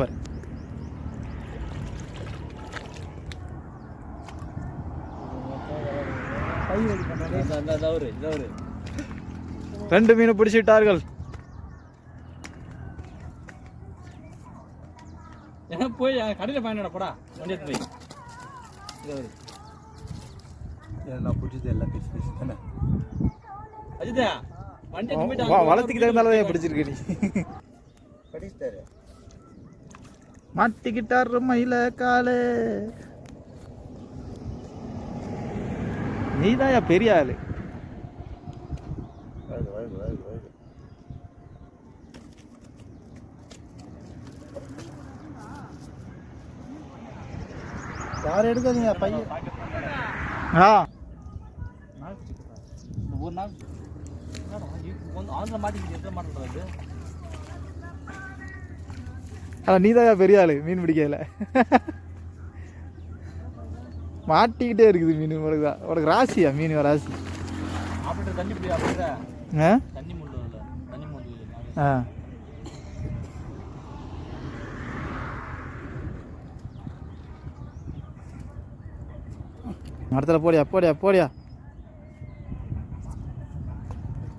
பாரு ரெண்டு மீன் பிடிச்சிட்டார்கள். போய் கடையில் பயனடா போடா வண்டி எடுத்து போய். நான் பிடிச்சது எல்லாம் பிரிச்சு பிரிச்சு தானே. அஜிதா வண்டி எடுத்து போயிட்டு வா அங்க வளர்த்துக்கு தகுந்தாலும் பிடிச்சிருக்கு நீ? படிச்சுட்டாரு. மாட்டிக்கிட்டார் மயில காலு. நீதாயா பெரிய ஆளு. வருது வருது வருது வருது யார் எடுக்காதீங்க பையன் ஆ. ஒரு நாள். என்னடா, இது வந்து ஆந்திர மாட்டிக்கிட்டு எத்தனை மாட்டேன்றது ஆ நீதாயா பெரிய ஆளு மீன் பிடிக்கல. மாட்டிக்கிட்டே இருக்குது மீன் உனக்கு தான். உனக்கு ராசியா? மீன் ராசி. ஆ. மரத்தில் போடியா போடியா போடியா?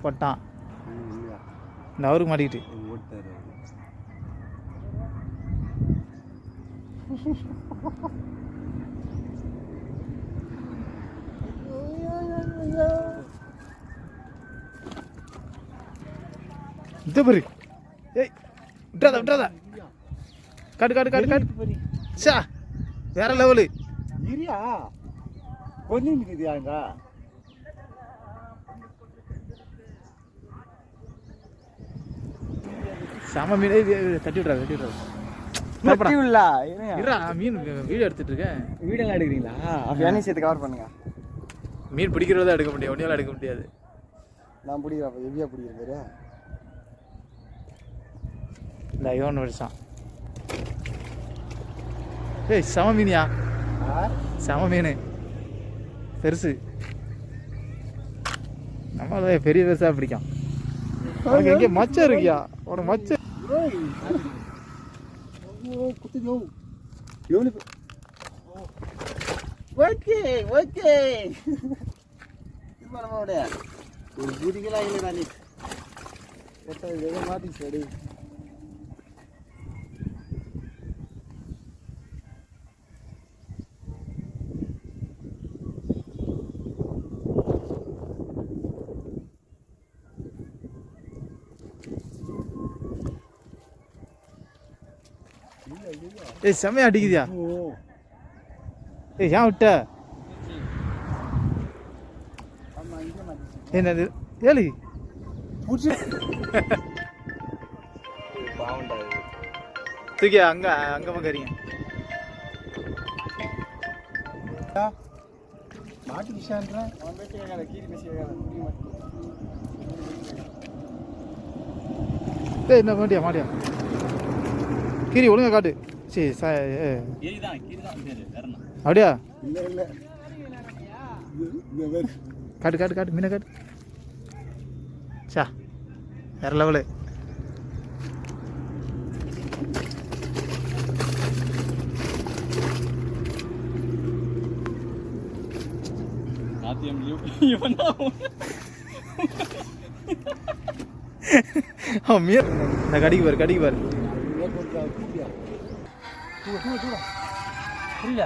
போட்டான். இந்த அவருக்கு மாட்டிக்கிட்டு. இந்த பாரு. ஏய் விட்றாத விட்றாத காட்டு காட்டு காட்டு காட்டு. சா வேற லெவலு இரியா கொஞ்சம் நிற்குதியாங்க செம மீன். தட்டி விட்றாத தட்டி இருடா மீன் வீடியோ எடுத்துட்டு இருக்கேன் வீடியோலாம் எடுக்கிறீங்களா சேர்த்து கவர் பண்ணுங்க. மீன் பிடிக்கிறதா எடுக்க முடியும் ஒன்றையால எடுக்க முடியாது. நான் பிடிக்கிறேன் அப்போ ஹெவியாக பிடிக்கிறேன் இந்த ஐயோன்னு வருஷம். ஏய் செம மீனியா? செம மீன். பெருசு. நம்மள பெரிய பெருசா பிடிக்கும். உனக்கு எங்கே மச்சம் இருக்கியா? உனக்கு மச்சம் குத்துதோ எவ்வளோ ஓகே ஓகே இது பண்ண ஒரு பூதிக்கெல்லாம் இல்லைடா நீ போட்டோ எதோ மாற்றி சரி ஏய் செம்மையா அடிக்குதியா ஓ ஏய் ஏன் விட்ட ஆமாம் இங்கே மாற்றி என்னது ஏழு பிடிச்சி பாவண்டா இது தூக்கியா அங்க அங்க பக்கறீங்க மாட்டு விஷயன்ற அவன் பேசி கேட்காத கீரி பேசி கேட்காத புரிய மாட்டேன் ஏய் என்ன மாட்டியா மாட்டியா? கீரி ஒழுங்கா காட்டு. சரி சா அப்படியா? காட்டு காட்டு காட்டு மீனை காட்டு. சா வேற லெவலு. அவன் மீன். இந்த கடிக்கு பாரு கடிக்கு பாரு. புரியல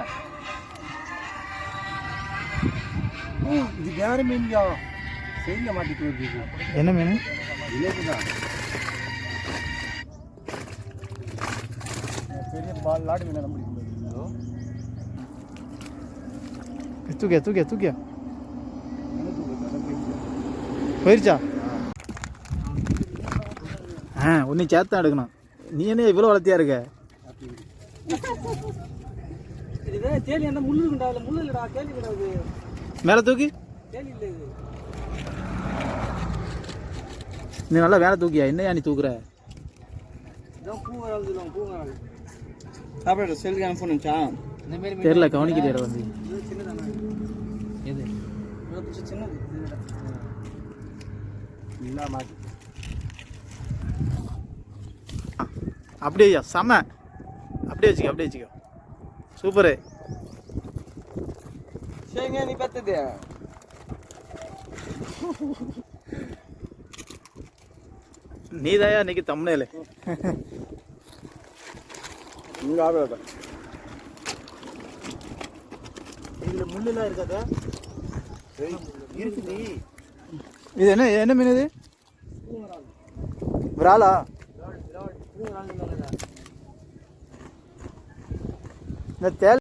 இது வேற மீன் செய்ய மாட்டேங்குது என்ன மீன்? இதுதான் பெரிய பால் லாடு மீன் நம்ம பிடிக்க தூக்கியா தூக்கியா தூக்கியா? போயிருச்சா? ஆ ஒன்றும் சேர்த்து தான் எடுக்கணும். நீ என்ன இவ்வளோ வளர்த்தியா இருக்க? மேலே தூக்கி. தேலி இல்லை இது. நீ நல்லா வேலை தூக்கியா? என்னையா நீ தூக்குற? செல்லுக்கு மாதிரி தெரில கவனிக்கிறீர வந்து சின்னது அப்படியே செம. அப்படியே வச்சுக்கோ அப்படியே வச்சுக்கோ. சூப்பரு. சரிங்க நீ பத்தது. நீ தாயா இன்னைக்கு ஆகாத இதுல முள்ளெல்லாம் இருக்காதா? இருக்குது இது என்ன என்ன மீன் இது? விராலா இந்த தேல்